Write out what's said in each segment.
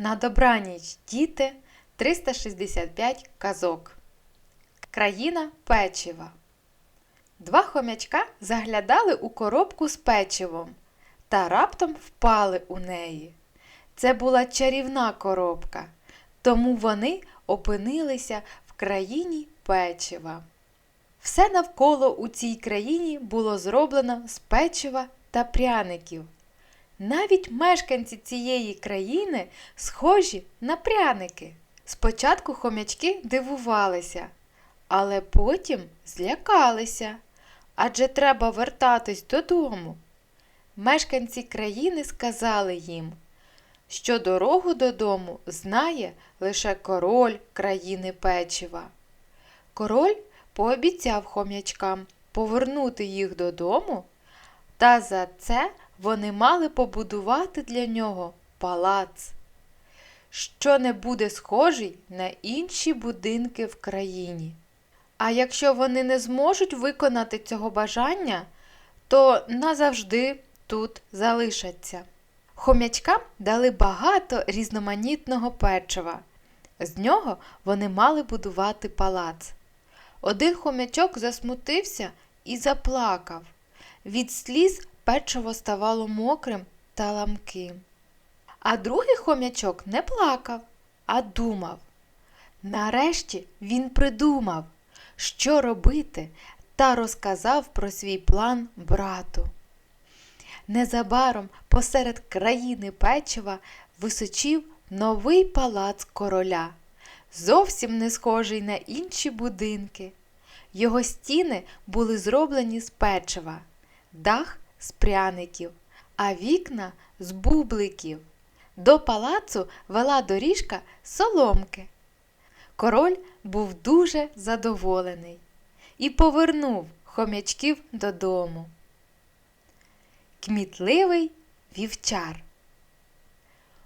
На добраніч, діти, 365 казок. Країна печива. Два хомячка заглядали у коробку з печивом та раптом впали у неї. Це була чарівна коробка, тому вони опинилися в країні печива. Все навколо у цій країні було зроблено з печива та пряників. Навіть мешканці цієї країни схожі на пряники. Спочатку хомячки дивувалися, але потім злякалися, адже треба вертатись додому. Мешканці країни сказали їм, що дорогу додому знає лише король країни печива. Король пообіцяв хомячкам повернути їх додому, та за це вони мали побудувати для нього палац, що не буде схожий на інші будинки в країні. А якщо вони не зможуть виконати цього бажання, то назавжди тут залишаться. Хомячкам дали багато різноманітного печива. З нього вони мали будувати палац. Один хомячок засмутився і заплакав. Від сліз печиво ставало мокрим та ламким. А другий хомячок не плакав, а думав. Нарешті він придумав, що робити, та розказав про свій план брату. Незабаром посеред країни печива височив новий палац короля, зовсім не схожий на інші будинки. Його стіни були зроблені з печива, дах з пряників, а вікна з бубликів. До палацу вела доріжка соломки. Король був дуже задоволений і повернув хомячків додому. Кмітливий вівчар.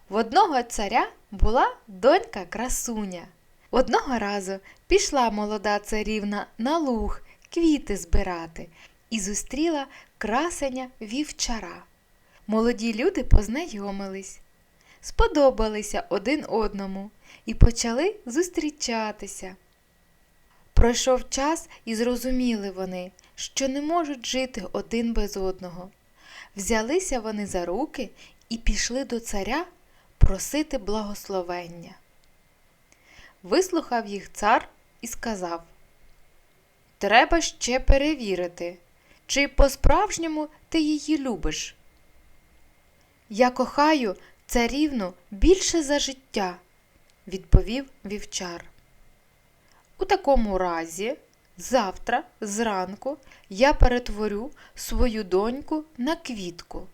В одного царя була донька красуня. Одного разу пішла молода царівна на луг квіти збирати і зустріла красення вівчара. Молоді люди познайомились, сподобалися один одному і почали зустрічатися. Пройшов час і зрозуміли вони, що не можуть жити один без одного. Взялися вони за руки і пішли до царя просити благословення. Вислухав їх цар і сказав Треба ще перевірити, чи по-справжньому ти її любиш. Я кохаю царівну більше за життя, відповів вівчар. У такому разі, завтра, зранку, я перетворю свою доньку на квітку,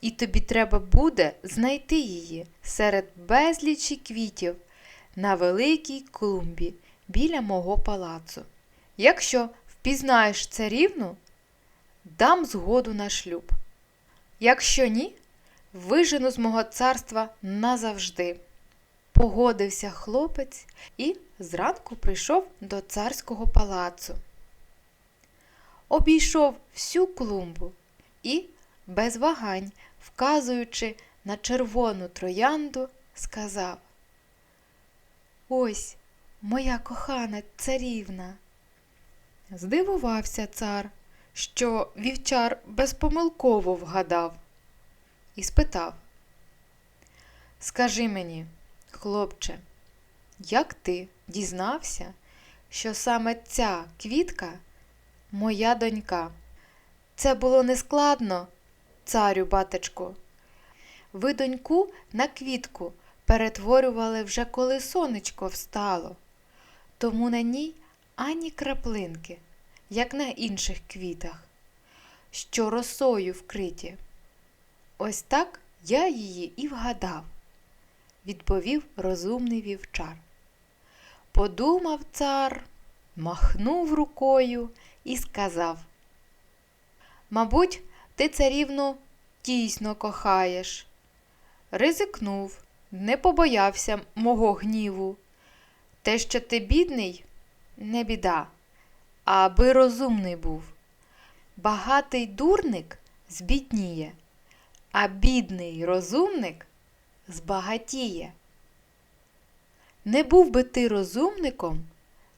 і тобі треба буде знайти її серед безлічі квітів на великій клумбі біля мого палацу. Якщо впізнаєш царівну, дам згоду на шлюб. Якщо ні, вижену з мого царства назавжди. Погодився хлопець і зранку прийшов до царського палацу. Обійшов всю клумбу і, без вагань, вказуючи на червону троянду, сказав Ось моя кохана царівна. Здивувався цар, що вівчар безпомилково вгадав, і спитав Скажи мені, хлопче, як ти дізнався, що саме ця квітка моя донька? Це було нескладно, царю батечку. Ви доньку на квітку перетворювали вже коли сонечко встало, тому на ній ані краплинки, як на інших квітах, що росою вкриті. Ось так я її і вгадав, відповів розумний вівчар. Подумав цар, махнув рукою і сказав Мабуть, ти царівну дійсно кохаєш. Ризикнув, не побоявся мого гніву. Те, що ти бідний, не біда, аби розумний був. Багатий дурник збідніє, а бідний розумник збагатіє. Не був би ти розумником,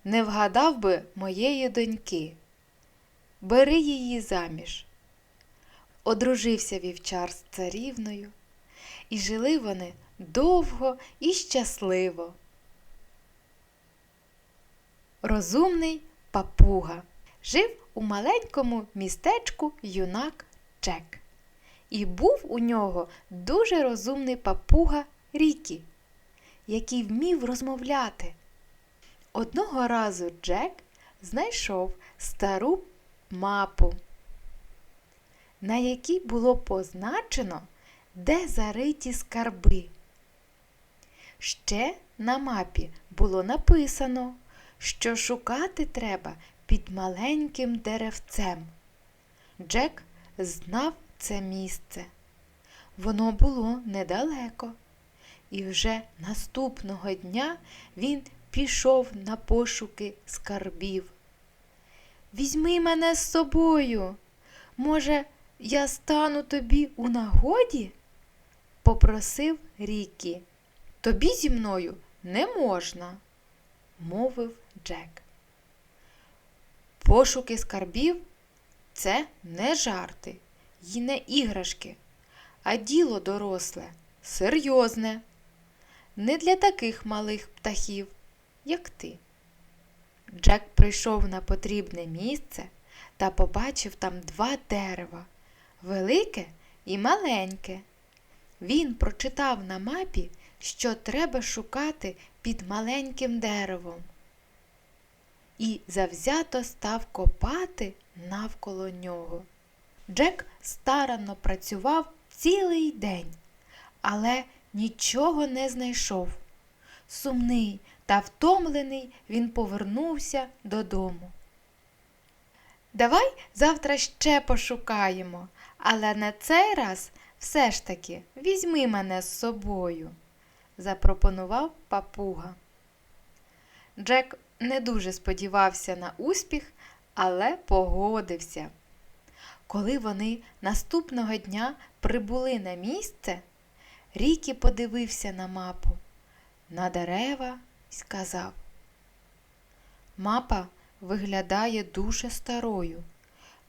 не вгадав би моєї доньки. Бери її заміж. Одружився вівчар з царівною, і жили вони довго і щасливо. Розумний папуга жив у маленькому містечку юнак Джек. І був у нього дуже розумний папуга Рікі, який вмів розмовляти. Одного разу Джек знайшов стару мапу, на якій було позначено, де зариті скарби. Ще на мапі було написано, що шукати треба під маленьким деревцем. Джек знав це місце. Воно було недалеко, і вже наступного дня він пішов на пошуки скарбів. Візьми мене з собою. Може, я стану тобі у нагоді? попросив Рікі. Тобі зі мною не можна, мовив Джек. Пошуки скарбів це не жарти й не іграшки, а діло доросле, серйозне, не для таких малих птахів, як ти. Джек прийшов на потрібне місце та побачив там два дерева велике і маленьке. Він прочитав на мапі, що треба шукати під маленьким деревом. І завзято став копати навколо нього. Джек старанно працював цілий день, але нічого не знайшов. Сумний та втомлений він повернувся додому. Давай завтра ще пошукаємо, але на цей раз все ж таки візьми мене з собою, запропонував папуга. Джек не дуже сподівався на успіх, але погодився. Коли вони наступного дня прибули на місце, Рікі подивився на мапу, на дерева і сказав: Мапа виглядає дуже старою.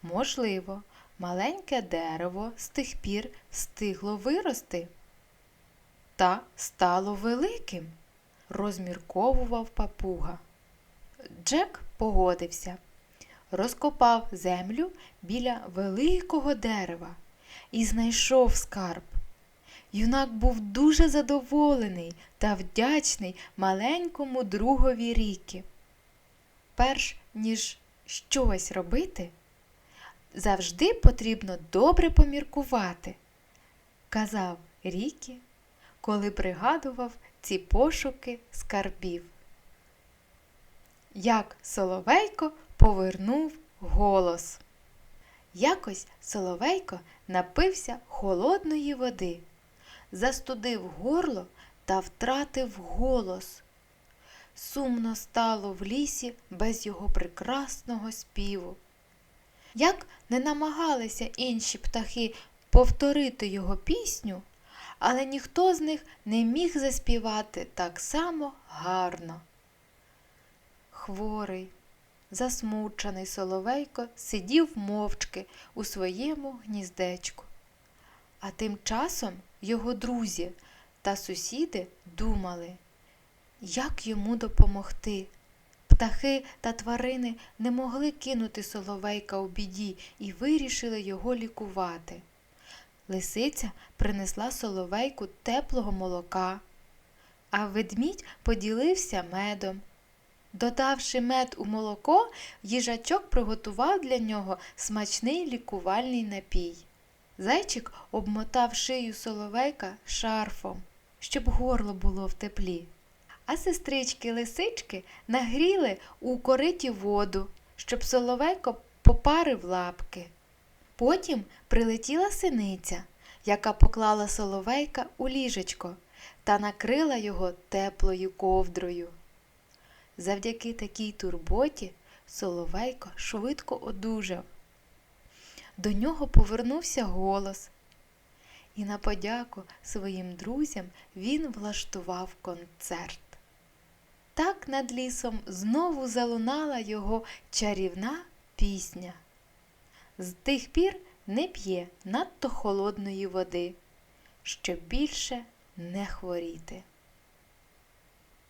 Можливо, маленьке дерево з тих пір встигло вирости та стало великим, розмірковував папуга. Джек погодився розкопав землю біля великого дерева і знайшов скарб. Юнак був дуже задоволений та вдячний маленькому другові ріки. Перш ніж щось робити, завжди потрібно добре поміркувати, казав Рікі, коли пригадував ці пошуки скарбів. Як Соловейко повернув голос. Якось Соловейко напився холодної води, застудив горло та втратив голос. Сумно стало в лісі без його прекрасного співу. Як не намагалися інші птахи повторити його пісню, але ніхто з них не міг заспівати так само гарно. Хворий, засмучений Соловейко сидів мовчки у своєму гніздечку. А тим часом його друзі та сусіди думали, як йому допомогти. Птахи та тварини не могли кинути Соловейка у біді і вирішили його лікувати. Лисиця принесла Соловейку теплого молока, а ведмідь поділився медом. Додавши мед у молоко, їжачок приготував для нього смачний лікувальний напій. Зайчик обмотав шию соловейка шарфом, щоб горло було в теплі. А сестрички лисички нагріли у кориті воду, щоб соловейко попарив лапки. Потім прилетіла синиця, яка поклала соловейка у ліжечко та накрила його теплою ковдрою. Завдяки такій турботі Соловейко швидко одужав. До нього повернувся голос, і на подяку своїм друзям він влаштував концерт. так над лісом знову залунала його чарівна пісня. З тих пір не п'є надто холодної води, щоб більше не хворіти.